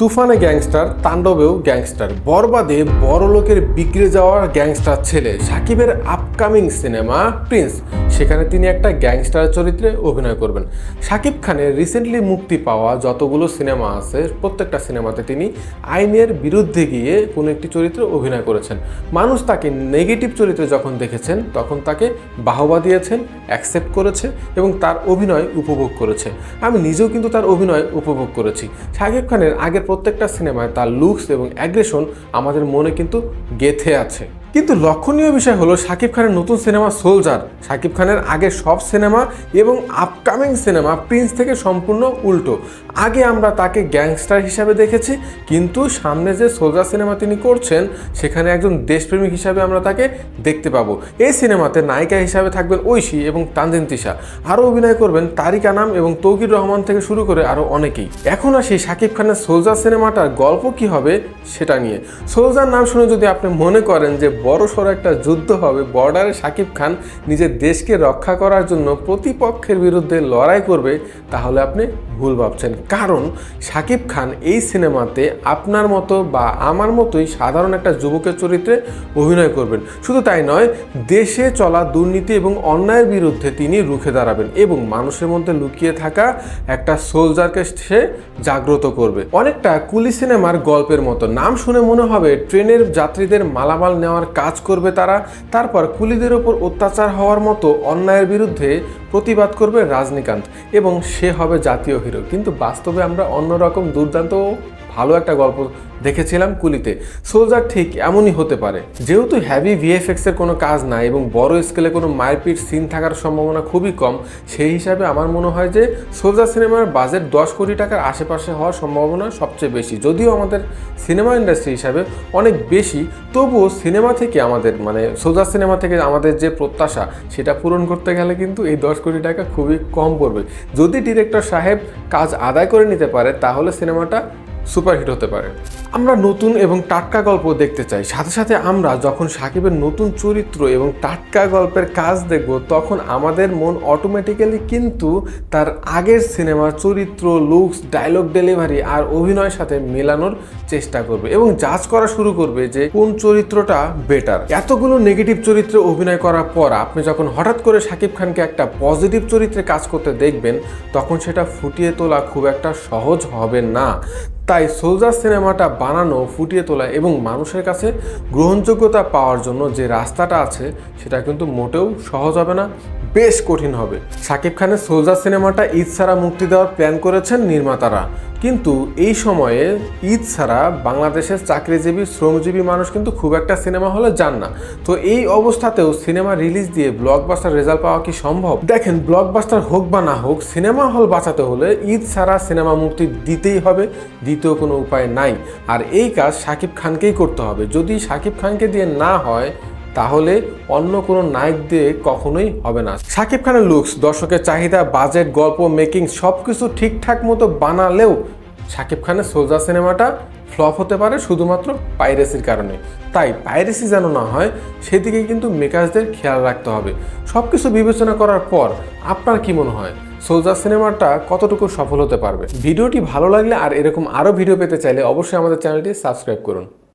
তুফানে gangster, তাণ্ডবেও gangster. বরবাদে বড় লোকের বিগড়ে যাওয়ার গ্যাংস্টার ছেলে, সাকিবের আপকামিং সিনেমা প্রিন্স। সেখানে তিনি একটা গ্যাংস্টার চরিত্রে অভিনয় করবেন। সাকিব খানের রিসেন্টলি মুক্তি পাওয়া যতগুলো সিনেমা আছে, প্রত্যেকটা সিনেমাতে তিনি আইনের বিরুদ্ধে গিয়ে কোনো একটি চরিত্রে অভিনয় করেছেন। মানুষ তাকে নেগেটিভ চরিত্রে যখন দেখেছেন, তখন তাকে বাহবা দিয়েছেন অ্যাকসেপ্ট করেছে এবং তার অভিনয় উপভোগ করেছে। আমি নিজেও কিন্তু তার অভিনয় উপভোগ করেছি। শাকিব খানের আগের প্রত্যেকটা সিনেমায় তার লুকস এবং অ্যাগ্রেশন আমাদের মনে কিন্তু গেথে আছে। কিন্তু লক্ষণীয় বিষয় হলো শাকিব খানের নতুন সিনেমা সোলজার। শাকিব খানের আগে সব সিনেমা এবং আপকামিং সিনেমা প্রিন্স থেকে সম্পূর্ণ উল্টো। আগে আমরা তাকে গ্যাংস্টার হিসাবে দেখেছি, কিন্তু সামনে যে সোলজার সিনেমা তিনি করছেন, সেখানে একজন দেশপ্রেমিক হিসাবে আমরা তাকে দেখতে পাবো। এই সিনেমাতে নায়িকা হিসাবে থাকবেন ঐশী এবং তানজিন তিশা। আরও অভিনয় করবেন তারিক আনাম এবং তৌকির রহমান থেকে শুরু করে আরও অনেকেই। এখন আসি শাকিব খানের সোলজার সিনেমাটার গল্প কি হবে সেটা নিয়ে। সোলজার নাম শুনে যদি আপনি মনে করেন যে বড় সড়ো একটা যুদ্ধ হবে। বর্ডারে শাকিব খান নিজের দেশকে রক্ষা করার জন্য প্রতিপক্ষের বিরুদ্ধে লড়াই করবে, তাহলে আপনি ভুল ভাবছেন। কারণ শাকিব খান এই সিনেমাতে আপনার মতো বা আমার মতোই সাধারণ একটা যুবকের চরিত্রে অভিনয় করবেন। শুধু তাই নয়, দেশে চলা দুর্নীতি এবং অন্যায়ের বিরুদ্ধে তিনি রুখে দাঁড়াবেন এবং মানুষের মধ্যে লুকিয়ে থাকা একটা সোলজারকে সে জাগ্রত করবে। অনেকটা কুলি সিনেমার গল্পের মতো। নাম শুনে মনে হবে, ট্রেনের যাত্রীদের মালামাল নেওয়ার কাজ করবে তারা, তারপর কুলিদের ওপর অত্যাচার হওয়ার মতো অন্যায়ের বিরুদ্ধে প্রতিবাদ করবে রাজনীকান্ত এবং সে হবে জাতীয় হিরো। কিন্তু বাস্তবে আমরা অন্যরকম দুর্দান্ত ভালো একটা গল্প দেখেছিলাম কুলিতে। সোলজার ঠিক এমনই হতে পারে। যেহেতু হ্যাভি ভিএফএক্স এর কোনো কাজ নাই এবং বড় স্কেলে কোনো মারপিট সিন থাকার সম্ভাবনা খুবই কম, সেই হিসাবে আমার মনে হয় যে সোলজার সিনেমার বাজেট দশ কোটি টাকার আশেপাশে হওয়ার সম্ভাবনা সবচেয়ে বেশি। যদিও আমাদের সিনেমা ইন্ডাস্ট্রি হিসাবে অনেক বেশি, তবুও সিনেমা থেকে আমাদের মানে সোলজার সিনেমা থেকে আমাদের যে প্রত্যাশা, সেটা পূরণ করতে গেলে কিন্তু এই দশ কোটি টাকা খুবই কম পড়বে। যদি ডিরেক্টর সাহেব কাজ আদায় করে নিতে পারে, তাহলে সিনেমাটা সুপারহিট হতে পারে। আমরা নতুন এবং টাটকা গল্প দেখতে চাই। সাথে সাথে আমরা যখন সাকিবের নতুন চরিত্র এবং টাটকা গল্পের কাজ দেখব, তখন আমাদের মন অটোমেটিক্যালি কিন্তু তার আগের সিনেমার চরিত্র লুকস ডায়লগ ডেলিভারি আর অভিনয়ের সাথে মেলানোর চেষ্টা করবে এবং জাজ করা শুরু করবে যে কোন চরিত্রটা বেটার এতগুলো নেগেটিভ চরিত্রে অভিনয় করার পর আপনি যখন হঠাৎ করে সাকিব খানকে একটা পজিটিভ চরিত্রে কাজ করতে দেখবেন, তখন সেটা ফুটিয়ে তোলা খুব একটা সহজ হবে না। তাই সোলজার সিনেমাটা বানানো, ফুটিয়ে তোলা এবং মানুষের কাছে গ্রহণযোগ্যতা পাওয়ার জন্য যে রাস্তাটা আছে, সেটা কিন্তু মোটেও সহজ হবে না, বেশ কঠিন হবে। শাকিব খানের সোলজার সিনেমাটা ঈদ ছাড়া মুক্তি দেওয়ার প্ল্যান করেছেন নির্মাতারা। কিন্তু এই সময়ে ঈদ ছাড়া বাংলাদেশের চাকরিজীবী, শ্রমজীবী মানুষ কিন্তু খুব একটা সিনেমা হলে যান না। তো এই অবস্থাতেও সিনেমা রিলিজ দিয়ে ব্লকবাস্টার রেজাল্ট পাওয়া কি সম্ভব? দেখেন, ব্লকবাস্টার হোক বা না হোক, সিনেমা হল বাঁচাতে হলে ঈদ ছাড়া সিনেমা মুক্তি দিতেই হবে দ্বিতীয় কোনো উপায় নাই। আর এই কাজ শাকিব খানকেই করতে হবে। যদি শাকিব খানকে দিয়ে না হয়, তাহলে অন্য কোনো নায়ক দিয়ে কখনোই হবে না। শাকিব খানের লুকস দর্শকের চাহিদা বাজেট গল্প মেকিং সব কিছু ঠিকঠাক মতো বানালেও শাকিব খানের সোলজার সিনেমাটা ফ্লপ হতে পারে শুধুমাত্র পাইরেসির কারণে। তাই পাইরেসি যেন না হয় সেদিকে কিন্তু মেকার্সদের খেয়াল রাখতে হবে। সব কিছু বিবেচনা করার পর আপনার কি মনে হয়? সোলজার সিনেমাটা কতটুকু সফল হতে পারবে? ভিডিওটি ভালো লাগলে আর এরকম আরও ভিডিও পেতে চাইলে অবশ্যই আমাদের চ্যানেলটি সাবস্ক্রাইব করুন।